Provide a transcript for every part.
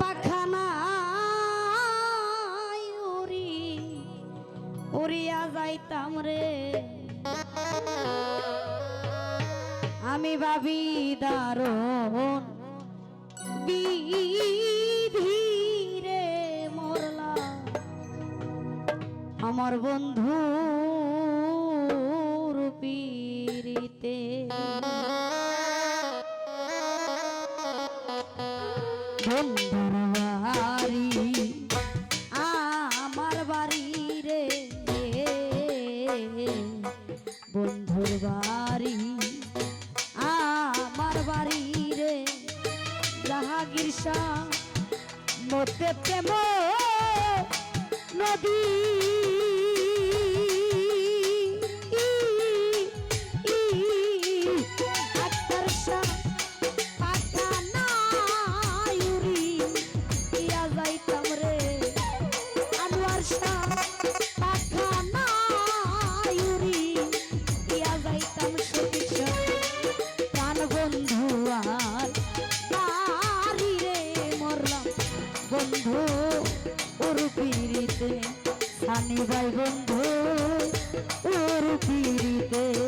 পাখানায় উড়িয়া যাইতাম রে। আমি ভাবি দারুণ বিধিরে মরলা। আমার বন্ধু রূপীরিতে ধন্য জানি ভাই বন্ধু ওর পিড়িতে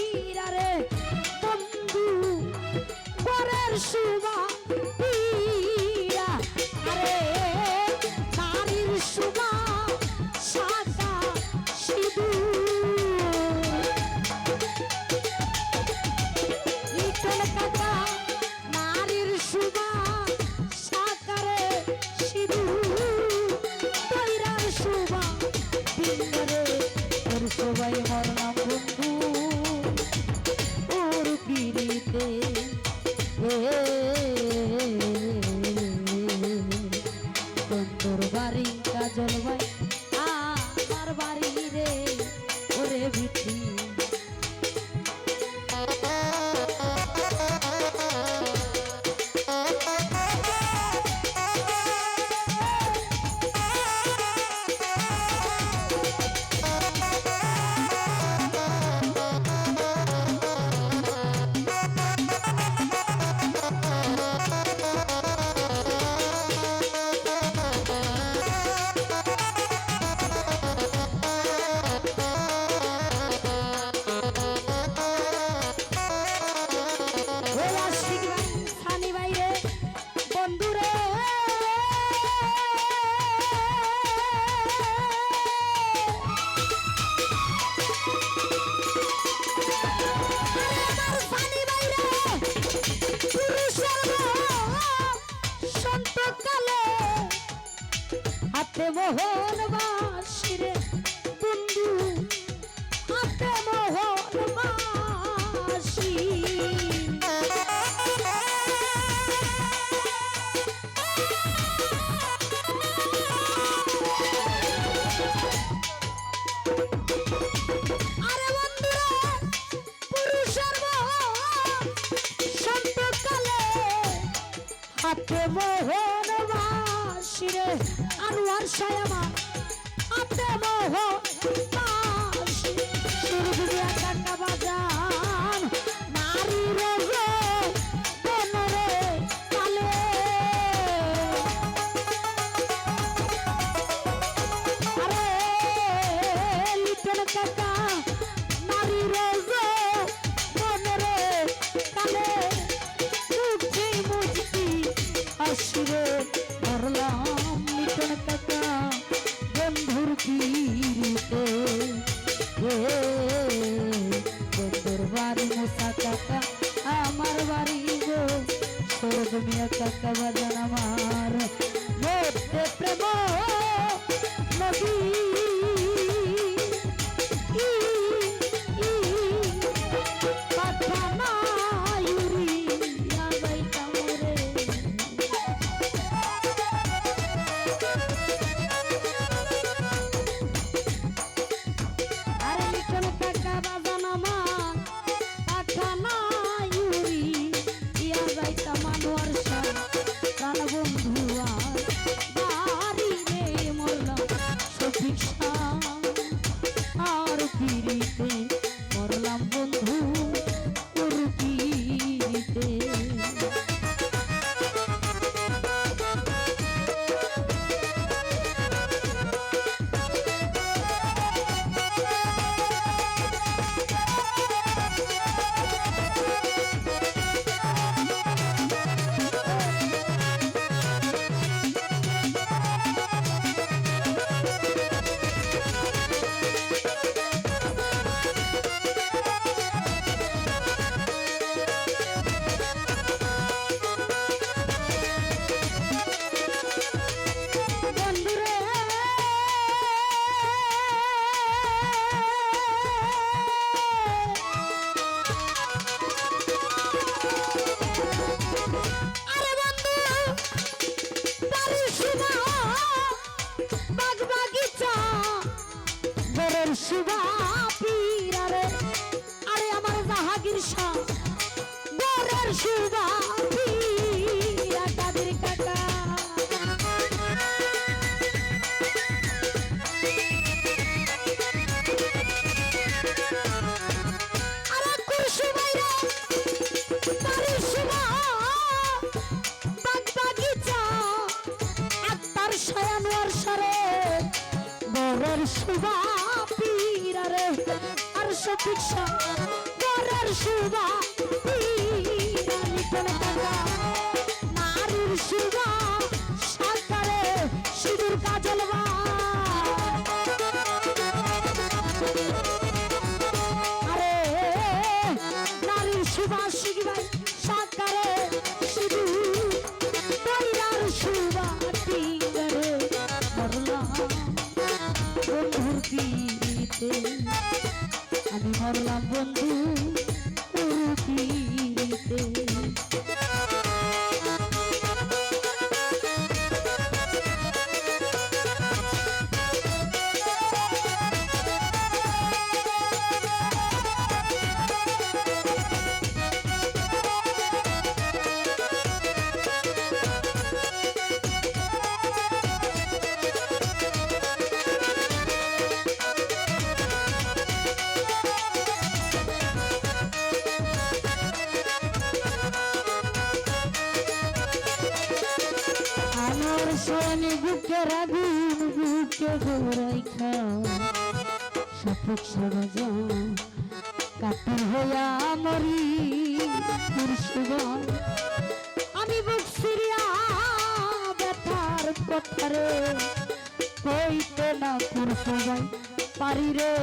是吧？সে সংসার আমার তোর বাড়ি মোসা কাকা আমার বাড়ি গো তোর কাকা বাড়ি কুরসুবা পীরারে আরে আমার জাহাগীর শাহ। বরের সুবা পীরা কাদের কাকা। আরে কুরসুবাইরা তারি সুবা বাগ বাগিচা আত্মার শয়ানোর সরে, বরের সুবা সপিক্ষা বরের সুবা আমি বন্ধু। সোনি বুকে রাগুন বুকে গোরাই খাও। সপুক সরজ কাতর হইয়া মরি, পুরুষগণ, আমি বুক সিরিয়া ব্যথার কথারে কইতে না পুরুষগাই পারি রে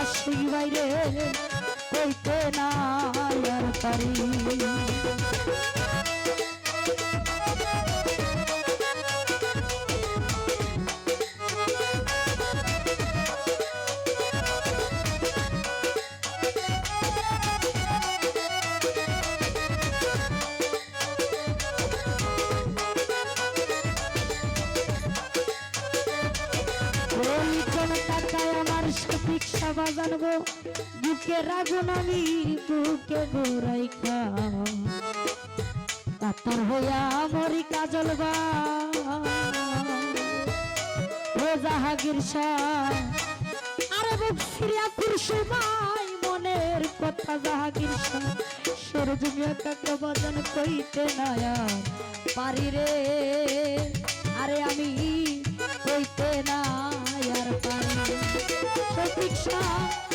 আসি বাইরে কইতে না আর পারি। জানব বুকে রাগুন আমি বুকে খাও। কাতর হইয়া মরি কাজল বা। জাহাগীর আরে বুক সিরিয়া কুরসু মাই, মনের কথা জাহাগীর শাহ শের জমিয়া কাকা বাজান কইতে না আর পারি রে। আরে আমি কইতে না আর পারি সঠিক শাহ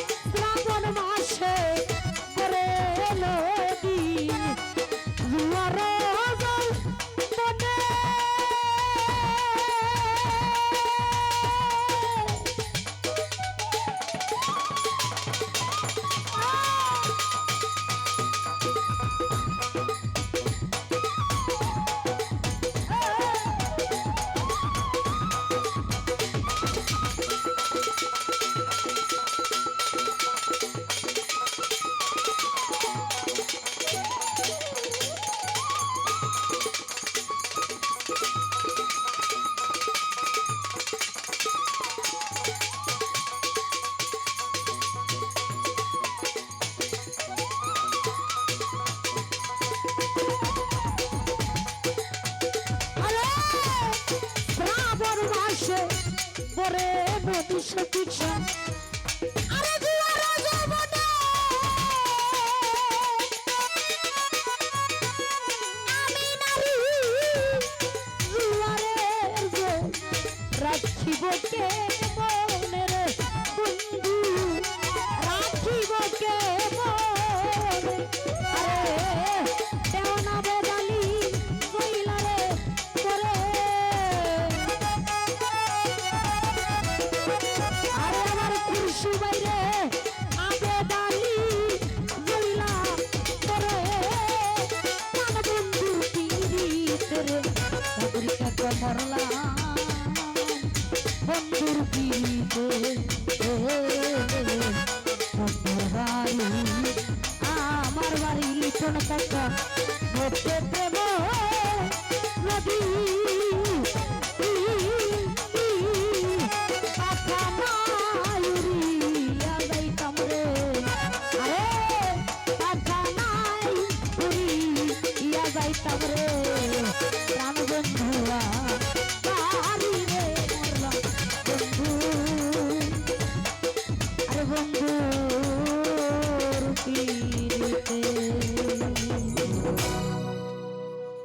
দুয়ারের জল রাখিব কে